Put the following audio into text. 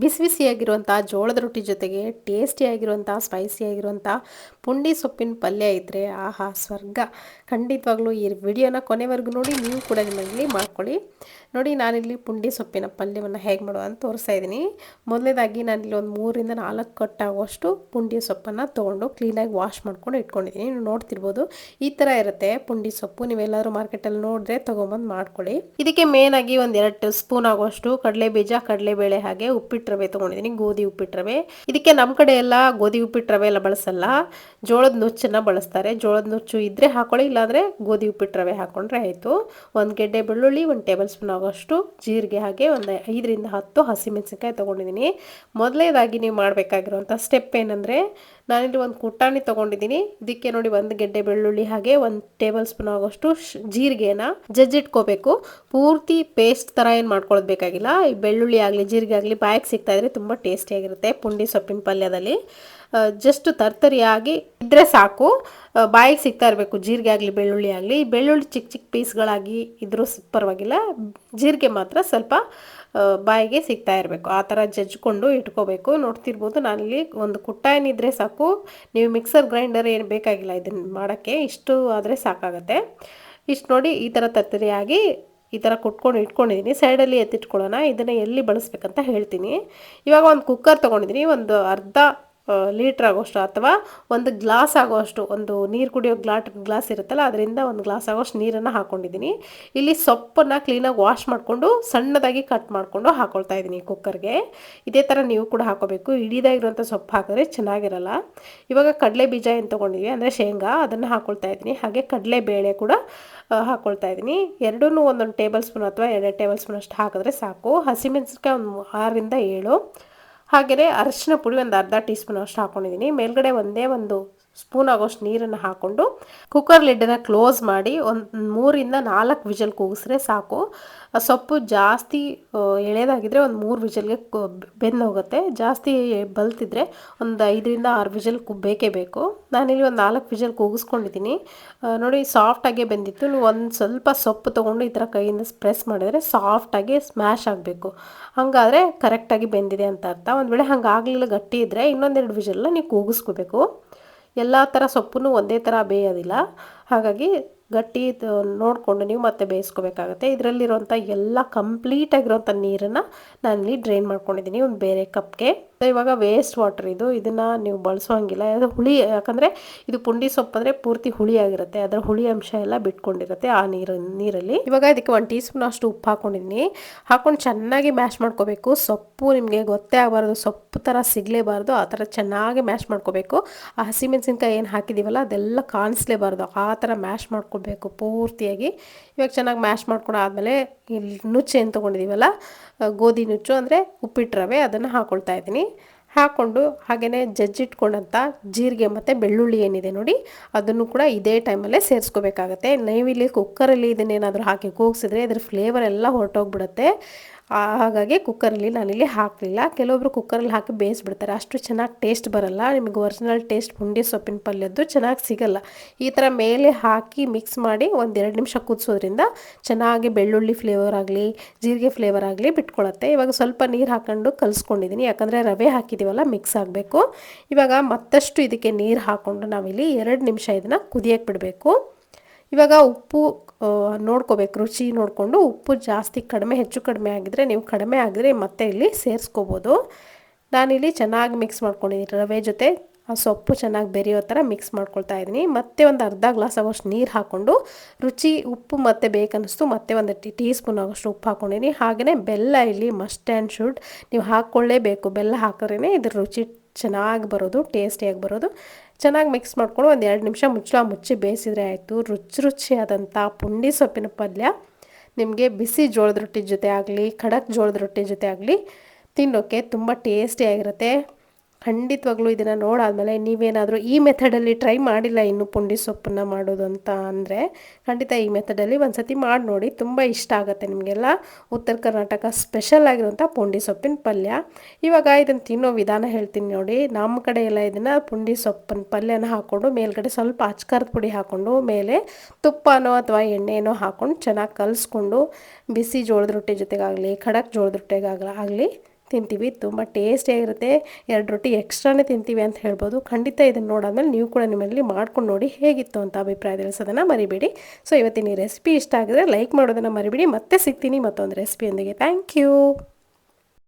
ಬಿಸಿ ಬಿಸಿಯಾಗಿರುವಂಥ ಜೋಳದ ರೊಟ್ಟಿ ಜೊತೆಗೆ ಟೇಸ್ಟಿಯಾಗಿರುವಂಥ ಸ್ಪೈಸಿಯಾಗಿರುವಂಥ ಪುಂಡಿ ಸೊಪ್ಪಿನ ಪಲ್ಯ ಇದ್ದರೆ ಆಹಾ, ಸ್ವರ್ಗ. ಖಂಡಿತವಾಗ್ಲೂ ಈ ವಿಡಿಯೋನ ಕೊನೆವರೆಗೂ ನೋಡಿ, ನೀವು ಕೂಡ ನಿಮ್ಮಲ್ಲಿ ಮಾಡ್ಕೊಳ್ಳಿ. ನೋಡಿ, ನಾನಿಲ್ಲಿ ಪುಂಡಿ ಸೊಪ್ಪಿನ ಪಲ್ಯವನ್ನು ಹೇಗೆ ಮಾಡುವ ಅಂತ ತೋರಿಸ್ತಾ ಇದ್ದೀನಿ. ಮೊದಲನೇದಾಗಿ ನಾನಿಲ್ಲಿ ಒಂದು ಮೂರಿಂದ ನಾಲ್ಕು ಕಟ್ಟಾಗುವಷ್ಟು ಪುಂಡಿ ಸೊಪ್ಪನ್ನು ತೊಗೊಂಡು ಕ್ಲೀನಾಗಿ ವಾಶ್ ಮಾಡ್ಕೊಂಡು ಇಟ್ಕೊಂಡಿದ್ದೀನಿ. ನೀವು ನೋಡ್ತಿರ್ಬೋದು, ಈ ಥರ ಇರುತ್ತೆ ಪುಂಡಿ ಸೊಪ್ಪು. ನೀವೆಲ್ಲರೂ ಮಾರ್ಕೆಟಲ್ಲಿ ನೋಡಿದ್ರೆ ತೊಗೊಂಬಂದು ಮಾಡ್ಕೊಳ್ಳಿ. ಇದಕ್ಕೆ ಮೇನಾಗಿ ಒಂದು ಎರಡು ಸ್ಪೂನ್ ಆಗುವಷ್ಟು ಕಡಲೆ ಬೀಜ ಕಡಲೆಬೇಳೆ ಹಾಗೆ ಉಪ್ಪಿಟ್ಟು ರವೆ ತಗೊಂಡಿದ್ದೀನಿ, ಗೋಧಿ ಉಪ್ಪಿಟ್ಟು ರವೆ ಇದಕ್ಕೆ ನಮ್ಮ ಕಡೆ ಎಲ್ಲ ಗೋಧಿ ಉಪ್ಪಿಟ್ಟು ರವೆ ಎಲ್ಲ ಬಳಸಲ್ಲ. ಜೋಳದ ನುಚ್ಚನ್ನು ಬಳಸ್ತಾರೆ. ಜೋಳದ ನುಚ್ಚು ಇದ್ದರೆ ಹಾಕೊಳ್ಳಿ, ಇಲ್ಲಾಂದರೆ ಗೋಧಿ ಉಪ್ಪಿಟ್ಟು ರವೆ ಹಾಕೊಂಡ್ರೆ ಆಯಿತು. ಒಂದು ಗೆಡ್ಡೆ ಬೆಳ್ಳುಳ್ಳಿ, ಒಂದು ಟೇಬಲ್ ಸ್ಪೂನ್ ಆಗೋಷ್ಟು ಜೀರಿಗೆ ಹಾಗೆ ಒಂದು ಐದರಿಂದ ಹತ್ತು ಹಸಿಮೆಣಸಿನ್ಕಾಯಿ ತೊಗೊಂಡಿದ್ದೀನಿ. ಮೊದಲೇದಾಗಿ ನೀವು ಮಾಡಬೇಕಾಗಿರುವಂಥ ಸ್ಟೆಪ್ ಏನಂದರೆ ನಾನಿಲ್ಲಿ ಒಂದು ಕುಟಾಣಿ ತಗೊಂಡಿದ್ದೀನಿ. ಇದಕ್ಕೆ ನೋಡಿ ಒಂದು ಗೆಡ್ಡೆ ಬೆಳ್ಳುಳ್ಳಿ ಹಾಗೆ ಒಂದು ಟೇಬಲ್ ಸ್ಪೂನ್ ಆಗೋಷ್ಟು ಜೀರಿಗೆನ ಜಜ್ಜಿಟ್ಕೋಬೇಕು. ಪೂರ್ತಿ ಪೇಸ್ಟ್ ಥರ ಏನು ಮಾಡ್ಕೊಳ್ಳೋದು ಬೇಕಾಗಿಲ್ಲ ಈ ಬೆಳ್ಳುಳ್ಳಿ ಆಗಲಿ, ಜೀರಿಗೆ ಆಗಲಿ ಬಾಯಿಗೆ ಸಿಗ್ತಾ ಇದ್ರೆ ತುಂಬ ಟೇಸ್ಟಿಯಾಗಿರುತ್ತೆ ಪುಂಡಿ ಸೊಪ್ಪಿನ ಪಲ್ಯದಲ್ಲಿ. ಜಸ್ಟ್ ತರ್ತರಿಯಾಗಿ ಇದ್ದರೆ ಸಾಕು. ಬಾಯಿಗೆ ಸಿಗ್ತಾ ಇರಬೇಕು. ಜೀರಿಗೆ ಆಗಲಿ, ಬೆಳ್ಳುಳ್ಳಿ ಆಗಲಿ. ಬೆಳ್ಳುಳ್ಳಿ ಚಿಕ್ಕ ಚಿಕ್ಕ ಪೀಸ್ಗಳಾಗಿ ಇದ್ರೂ ಪರವಾಗಿಲ್ಲ. ಜೀರಿಗೆ ಮಾತ್ರ ಸ್ವಲ್ಪ ಬಾಯಿಗೆ ಸಿಗ್ತಾ ಇರಬೇಕು. ಆ ಥರ ಜಜ್ಜಿಕೊಂಡು ಇಟ್ಕೋಬೇಕು. ನೋಡ್ತಿರ್ಬೋದು ನಾನಿಲ್ಲಿ ಒಂದು ಕುಟ್ಟಾಯನಿದ್ರೆ ಸಾಕು. ನೀವು ಮಿಕ್ಸರ್ ಗ್ರೈಂಡರ್ ಏನು ಬೇಕಾಗಿಲ್ಲ ಇದನ್ನು ಮಾಡೋಕ್ಕೆ. ಇಷ್ಟು ಆದರೆ ಸಾಕಾಗತ್ತೆ. ಇಷ್ಟು ನೋಡಿ ಈ ಥರ ತರ್ತರಿಯಾಗಿ ಈ ಥರ ಕುಟ್ಕೊಂಡು ಇಟ್ಕೊಂಡಿದ್ದೀನಿ. ಸೈಡಲ್ಲಿ ಎತ್ತಿಟ್ಕೊಳ್ಳೋಣ. ಇದನ್ನು ಎಲ್ಲಿ ಬಳಸ್ಬೇಕಂತ ಹೇಳ್ತೀನಿ. ಇವಾಗ ಒಂದು ಕುಕ್ಕರ್ ತೊಗೊಂಡಿದ್ದೀನಿ. ಒಂದು ಅರ್ಧ ಲೀಟ್ರ್ ಆಗೋಷ್ಟು ಅಥವಾ ಒಂದು ಗ್ಲಾಸ್ ಆಗೋಷ್ಟು, ಒಂದು ನೀರು ಕುಡಿಯೋ ಗ್ಲಾಟ್, ಗ್ಲಾಸ್ ಇರುತ್ತಲ್ಲ, ಅದರಿಂದ ಒಂದು ಗ್ಲಾಸ್ ಆಗೋಷ್ಟು ನೀರನ್ನು ಹಾಕ್ಕೊಂಡಿದ್ದೀನಿ ಇಲ್ಲಿ ಸೊಪ್ಪನ್ನು ಕ್ಲೀನಾಗಿ ವಾಶ್ ಮಾಡಿಕೊಂಡು, ಸಣ್ಣದಾಗಿ ಕಟ್ ಮಾಡಿಕೊಂಡು ಹಾಕ್ಕೊಳ್ತಾ ಇದ್ದೀನಿ ಕುಕ್ಕರ್ಗೆ ಇದೇ ಥರ ನೀವು ಕೂಡ ಹಾಕೋಬೇಕು. ಇಡೀದಾಗಿರುವಂಥ ಸೊಪ್ಪು ಹಾಕಿದ್ರೆ ಚೆನ್ನಾಗಿರಲ್ಲ. ಇವಾಗ ಕಡಲೆ ಬೀಜ ಏನು ತೊಗೊಂಡಿದ್ವಿ ಅಂದರೆ ಶೇಂಗಾ, ಅದನ್ನು ಹಾಕ್ಕೊಳ್ತಾ ಇದ್ದೀನಿ. ಹಾಗೆ ಕಡಲೆ ಬೇಳೆ ಕೂಡ ಹಾಕ್ಕೊಳ್ತಾ ಇದ್ದೀನಿ. ಎರಡೂ ಒಂದೊಂದು ಟೇಬಲ್ ಸ್ಪೂನ್ ಅಥವಾ ಎರಡು ಟೇಬಲ್ ಸ್ಪೂನ್ ಅಷ್ಟು ಹಾಕಿದ್ರೆ ಸಾಕು. ಹಸಿಮೆಣಸಿನ್ಕಾಯಿ ಒಂದು ಆರರಿಂದ ಏಳು. ಹಾಗೆಯೇ ಅರಶಿನ ಪುಡಿ ಒಂದು ಅರ್ಧ ಟೀ ಸ್ಪೂನ್ ಅಷ್ಟು ಹಾಕ್ಕೊಂಡಿದ್ದೀನಿ ಮೇಲ್ಗಡೆ ಒಂದೇ ಒಂದು ಸ್ಪೂನ್ ಆಗೋಷ್ಟು ನೀರನ್ನು ಹಾಕ್ಕೊಂಡು ಕುಕ್ಕರ್ ಲಿಡ್ಡನ್ನು ಕ್ಲೋಸ್ ಮಾಡಿ ಒಂದು ಮೂರಿಂದ ನಾಲ್ಕು ವಿಜಲ್ ಕೂಗಿಸ್ರೆ ಸಾಕು. ಸೊಪ್ಪು ಜಾಸ್ತಿ ಎಳೆಯದಾಗಿದ್ದರೆ ಒಂದು ಮೂರು ವಿಜಲ್ಗೆ ಬೆಂದು ಹೋಗುತ್ತೆ. ಜಾಸ್ತಿ ಬಲ್ತಿದ್ರೆ ಒಂದು ಐದರಿಂದ ಆರು ವಿಜಲ್ ಬೇಕೇ ಬೇಕು. ನಾನಿಲ್ಲಿ ಒಂದು ನಾಲ್ಕು ವಿಜಲ್ ಕೂಗಿಸ್ಕೊಂಡಿದ್ದೀನಿ. ನೋಡಿ ಸಾಫ್ಟಾಗೆ ಬೆಂದಿತ್ತು. ನೀವು ಒಂದು ಸ್ವಲ್ಪ ಸೊಪ್ಪು ತೊಗೊಂಡು ಈ ಥರ ಕೈಯಿಂದ ಪ್ರೆಸ್ ಮಾಡಿದರೆ ಸಾಫ್ಟಾಗಿ ಸ್ಮ್ಯಾಶ್ ಆಗಬೇಕು. ಹಾಗಾದರೆ ಕರೆಕ್ಟಾಗಿ ಬೆಂದಿದೆ ಅಂತ ಅರ್ಥ. ಒಂದು ವೇಳೆ ಹಂಗೆ ಆಗಲಿಲ್ಲ, ಗಟ್ಟಿ ಇದ್ದರೆ ಇನ್ನೊಂದೆರಡು ವಿಜಲ್ನ ನೀವು ಕೂಗಿಸ್ಕೋಬೇಕು. ಎಲ್ಲ ಥರ ಸೊಪ್ಪು ಒಂದೇ ಥರ ಬೇಯೋದಿಲ್ಲ. ಹಾಗಾಗಿ ಗಟ್ಟಿ ನೋಡಿಕೊಂಡು ನೀವು ಮತ್ತೆ ಬೇಯಿಸ್ಕೋಬೇಕಾಗತ್ತೆ. ಇದರಲ್ಲಿರುವಂಥ ಎಲ್ಲ ಕಂಪ್ಲೀಟಾಗಿರೋಂಥ ನೀರನ್ನು ನಾನಿಲ್ಲಿ ಡ್ರೈನ್ ಮಾಡ್ಕೊಂಡಿದ್ದೀನಿ. ಒಂದು ಬೇರೆ ಕಪ್ಗೆ ಇವಾಗ ವೇಸ್ಟ್ ವಾಟರ್ ಇದು. ಇದನ್ನು ನೀವು ಬಳಸೋಂಗಿಲ್ಲ. ಅದು ಹುಳಿ, ಯಾಕಂದರೆ ಇದು ಪುಂಡಿ ಸೊಪ್ಪು ಅಂದರೆ ಪೂರ್ತಿ ಹುಳಿಯಾಗಿರುತ್ತೆ ಅದರ ಹುಳಿ ಅಂಶ ಎಲ್ಲ ಬಿಟ್ಕೊಂಡಿರುತ್ತೆ ಆ ನೀರು, ನೀರಲ್ಲಿ. ಇವಾಗ ಇದಕ್ಕೆ ಒಂದು ಟೀ ಸ್ಪೂನ್ ಅಷ್ಟು ಉಪ್ಪು ಹಾಕೊಂಡಿದ್ದೀನಿ. ಹಾಕೊಂಡು ಚೆನ್ನಾಗಿ ಮ್ಯಾಶ್ ಮಾಡ್ಕೋಬೇಕು. ಸೊಪ್ಪು ನಿಮಗೆ ಗೊತ್ತೇ ಆಗಬಾರ್ದು. ಸೊಪ್ಪು ಥರ ಸಿಗಲೇಬಾರ್ದು. ಆ ಥರ ಚೆನ್ನಾಗಿ ಮ್ಯಾಶ್ ಮಾಡ್ಕೋಬೇಕು. ಆ ಹಸಿಮೆಣಸಿನ್ಕಾಯಿ ಏನು ಹಾಕಿದ್ದೀವಲ್ಲ ಅದೆಲ್ಲ ಕಾಣಿಸ್ಲೇಬಾರ್ದು. ಆ ಥರ ಮ್ಯಾಶ್ ಮಾಡ್ಕೋಬೇಕು ಪೂರ್ತಿಯಾಗಿ. ಇವಾಗ ಚೆನ್ನಾಗಿ ಮ್ಯಾಶ್ ಮಾಡ್ಕೊಂಡು ಆದಮೇಲೆ ಇಲ್ಲಿ ನುಚ್ಚು ಏನು ತೊಗೊಂಡಿದ್ದೀವಲ್ಲ ಗೋಧಿ ನುಚ್ಚು ಅಂದರೆ ಉಪ್ಪಿಟ್ಟು ರವೆ ಅದನ್ನು ಹಾಕ್ಕೊಳ್ತಾ ಇದ್ದೀನಿ. ಹಾಕ್ಕೊಂಡು ಹಾಗೆಯೇ ಜಜ್ಜಿಟ್ಕೊಂಡಂಥ ಜೀರಿಗೆ ಮತ್ತು ಬೆಳ್ಳುಳ್ಳಿ ಏನಿದೆ ನೋಡಿ, ಅದನ್ನು ಕೂಡ ಇದೇ ಟೈಮಲ್ಲೇ ಸೇರಿಸ್ಕೋಬೇಕಾಗತ್ತೆ. ನೀವಿಲ್ಲಿ ಕುಕ್ಕರಲ್ಲಿ ಇದನ್ನೇನಾದರೂ ಹಾಕಿ ಕೂಗಿಸಿದ್ರೆ ಇದ್ರ ಫ್ಲೇವರ್ ಎಲ್ಲ ಹೊರಟೋಗ್ಬಿಡುತ್ತೆ. ಹಾಗಾಗಿ ಕುಕ್ಕರಲ್ಲಿ ನಾನಿಲ್ಲಿ ಹಾಕಲಿಲ್ಲ. ಕೆಲವೊಬ್ರು ಕುಕ್ಕರಲ್ಲಿ ಹಾಕಿ ಬೇಯಿಸ್ಬಿಡ್ತಾರೆ. ಅಷ್ಟು ಚೆನ್ನಾಗಿ ಟೇಸ್ಟ್ ಬರಲ್ಲ. ನಿಮಗೆ ಒರಿಜಿನಲ್ ಟೇಸ್ಟ್ ಪುಂಡಿ ಸೊಪ್ಪಿನ ಪಲ್ಯದ್ದು ಚೆನ್ನಾಗಿ ಸಿಗಲ್ಲ. ಈ ಥರ ಮೇಲೆ ಹಾಕಿ ಮಿಕ್ಸ್ ಮಾಡಿ ಒಂದೆರಡು ನಿಮಿಷ ಕುದಿಸೋದ್ರಿಂದ ಚೆನ್ನಾಗಿ ಬೆಳ್ಳುಳ್ಳಿ ಫ್ಲೇವರ್ ಆಗಲಿ, ಜೀರಿಗೆ ಫ್ಲೇವರ್ ಆಗಲಿ ಬಿಟ್ಕೊಳತ್ತೆ. ಇವಾಗ ಸ್ವಲ್ಪ ನೀರು ಹಾಕೊಂಡು ಕಲಿಸ್ಕೊಂಡಿದ್ದೀನಿ ಯಾಕಂದರೆ ರವೆ ಹಾಕಿದ್ದೀವಲ್ಲ ಮಿಕ್ಸ್ ಆಗಬೇಕು. ಇವಾಗ ಮತ್ತಷ್ಟು ಇದಕ್ಕೆ ನೀರು ಹಾಕ್ಕೊಂಡು ನಾವಿಲ್ಲಿ ಎರಡು ನಿಮಿಷ ಇದನ್ನು ಕುದಿಯಕ್ಕೆ ಬಿಡಬೇಕು. ಇವಾಗ ಉಪ್ಪು ನೋಡ್ಕೋಬೇಕು. ರುಚಿ ನೋಡಿಕೊಂಡು ಉಪ್ಪು ಜಾಸ್ತಿ ಕಡಿಮೆ, ಹೆಚ್ಚು ಕಡಿಮೆ ಆಗಿದ್ರೆ ನೀವು ಕಡಿಮೆ ಆಗಿದ್ರೆ ಮತ್ತೆ ಇಲ್ಲಿ ಸೇರಿಸ್ಕೋಬೋದು. ನಾನಿಲ್ಲಿ ಚೆನ್ನಾಗಿ ಮಿಕ್ಸ್ ಮಾಡ್ಕೊಂಡಿದ್ದೀನಿ. ರವೆ ಜೊತೆ ಆ ಸೊಪ್ಪು ಚೆನ್ನಾಗಿ ಬೆರೆಯೋ ಥರ ಮಿಕ್ಸ್ ಮಾಡ್ಕೊಳ್ತಾ ಇದ್ದೀನಿ. ಮತ್ತೆ ಒಂದು ಅರ್ಧ ಗ್ಲಾಸ್ ಆಗೋಷ್ಟು ನೀರು ಹಾಕ್ಕೊಂಡು ರುಚಿ, ಉಪ್ಪು ಮತ್ತೆ ಬೇಕನ್ನಿಸ್ತು ಮತ್ತೆ ಒಂದು ಟೀ ಟೀ ಸ್ಪೂನ್ ಆಗೋಷ್ಟು ಉಪ್ಪು ಹಾಕ್ಕೊಂಡಿದ್ದೀನಿ ಹಾಗೆಯೇ ಬೆಲ್ಲ ಇಲ್ಲಿ ಮಸ್ಟ್ ಆ್ಯಂಡ್ ಶುಡ್ ನೀವು ಹಾಕ್ಕೊಳ್ಳೇಬೇಕು. ಬೆಲ್ಲ ಹಾಕಿದ್ರೇ ಇದ್ರ ರುಚಿ ಚೆನ್ನಾಗಿ ಬರೋದು, ಟೇಸ್ಟಿಯಾಗಿ ಬರೋದು. ಚೆನ್ನಾಗಿ ಮಿಕ್ಸ್ ಮಾಡ್ಕೊಂಡು ಒಂದು ಎರಡು ನಿಮಿಷ ಮುಚ್ಚಳ ಮುಚ್ಚಿ ಬೇಯಿಸಿದ್ರೆ ಆಯಿತು. ರುಚಿ ರುಚಿಯಾದಂಥ ಪುಂಡಿ ಸೊಪ್ಪಿನ ಪಲ್ಯ. ನಿಮಗೆ ಬಿಸಿ ಜೋಳದ ರೊಟ್ಟಿ ಜೊತೆ ಆಗಲಿ, ಖಡಕ್ ಜೋಳದ ರೊಟ್ಟಿ ಜೊತೆ ಆಗಲಿ ತಿನ್ನೋಕ್ಕೆ ತುಂಬ ಟೇಸ್ಟಿಯಾಗಿರುತ್ತೆ ಖಂಡಿತವಾಗ್ಲೂ ಇದನ್ನು ನೋಡಾದಮೇಲೆ ನೀವೇನಾದರೂ ಈ ಮೆಥಡಲ್ಲಿ ಟ್ರೈ ಮಾಡಿಲ್ಲ ಇನ್ನು ಪುಂಡಿ ಸೊಪ್ಪನ್ನು ಮಾಡೋದು ಅಂತ ಅಂದರೆ, ಖಂಡಿತ ಈ ಮೆಥಡಲ್ಲಿ ಒಂದು ಸತಿ ಮಾಡಿ ನೋಡಿ. ತುಂಬ ಇಷ್ಟ ಆಗುತ್ತೆ ನಿಮಗೆಲ್ಲ. ಉತ್ತರ ಕರ್ನಾಟಕ ಸ್ಪೆಷಲ್ ಆಗಿರುವಂಥ ಪುಂಡಿ ಸೊಪ್ಪಿನ ಪಲ್ಯ. ಇವಾಗ ಇದನ್ನು ತಿನ್ನೋ ವಿಧಾನ ಹೇಳ್ತೀನಿ ನೋಡಿ. ನಮ್ಮ ಕಡೆ ಎಲ್ಲ ಇದನ್ನು ಪುಂಡಿ ಸೊಪ್ಪಿನ ಪಲ್ಯನ ಹಾಕ್ಕೊಂಡು ಮೇಲ್ಗಡೆ ಸ್ವಲ್ಪ ಅಚ್ಕಾರದ ಪುಡಿ ಹಾಕ್ಕೊಂಡು ಮೇಲೆ ತುಪ್ಪನೋ ಅಥವಾ ಎಣ್ಣೆನೋ ಹಾಕ್ಕೊಂಡು ಚೆನ್ನಾಗಿ ಕಲಿಸ್ಕೊಂಡು ಬಿಸಿ ಜೋಳದ ರೊಟ್ಟಿ ಜೊತೆಗಾಗಲಿ, ಖಡಕ್ ಜೋಳದ ರೊಟ್ಟಿಗಾಗಲಿ ಆಗಲಿ ತಿಂತೀವಿ, ತುಂಬ ಟೇಸ್ಟಿಯಾಗಿರುತ್ತೆ ಎರಡು ರೊಟ್ಟಿ ಎಕ್ಸ್ಟ್ರಾನೇ ತಿಂತೀವಿ ಅಂತ ಹೇಳ್ಬೋದು. ಖಂಡಿತ ಇದನ್ನು ನೋಡಾದ್ಮೇಲೆ ನೀವು ಕೂಡ ನಿಮ್ಮಲ್ಲಿ ಮಾಡ್ಕೊಂಡು ನೋಡಿ ಹೇಗಿತ್ತು ಅಂತ ಅಭಿಪ್ರಾಯ ತಿಳಿಸೋದನ್ನು ಮರಿಬೇಡಿ. ಸೊ ಇವತ್ತಿನ ಈ ರೆಸಿಪಿ ಇಷ್ಟ ಆಗಿದ್ರೆ ಲೈಕ್ ಮಾಡೋದನ್ನು ಮರಿಬೇಡಿ. ಮತ್ತೆ ಸಿಗ್ತೀನಿ ಮತ್ತೊಂದು ರೆಸಿಪಿಯೊಂದಿಗೆ ಥ್ಯಾಂಕ್ ಯು